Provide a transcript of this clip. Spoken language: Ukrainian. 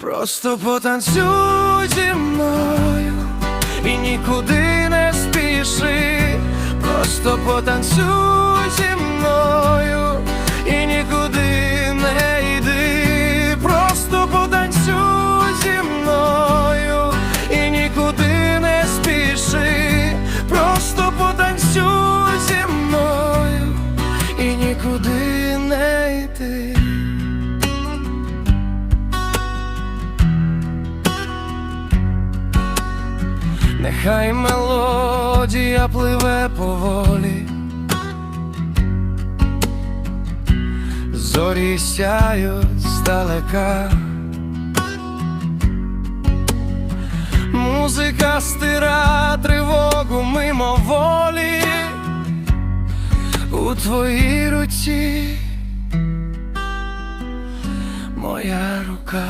Просто потанцюй зі мною і нікуди не спіши, просто потанцюй зі мною і нікуди не йди, просто потанцюй зі мною і нікуди не спіши, просто потанцюй зі мною і нікуди не йди. Нехай мелодія пливе поволі, зорі сяють здалека, музика стира тривогу мимоволі. У твоїй руці, моя рука.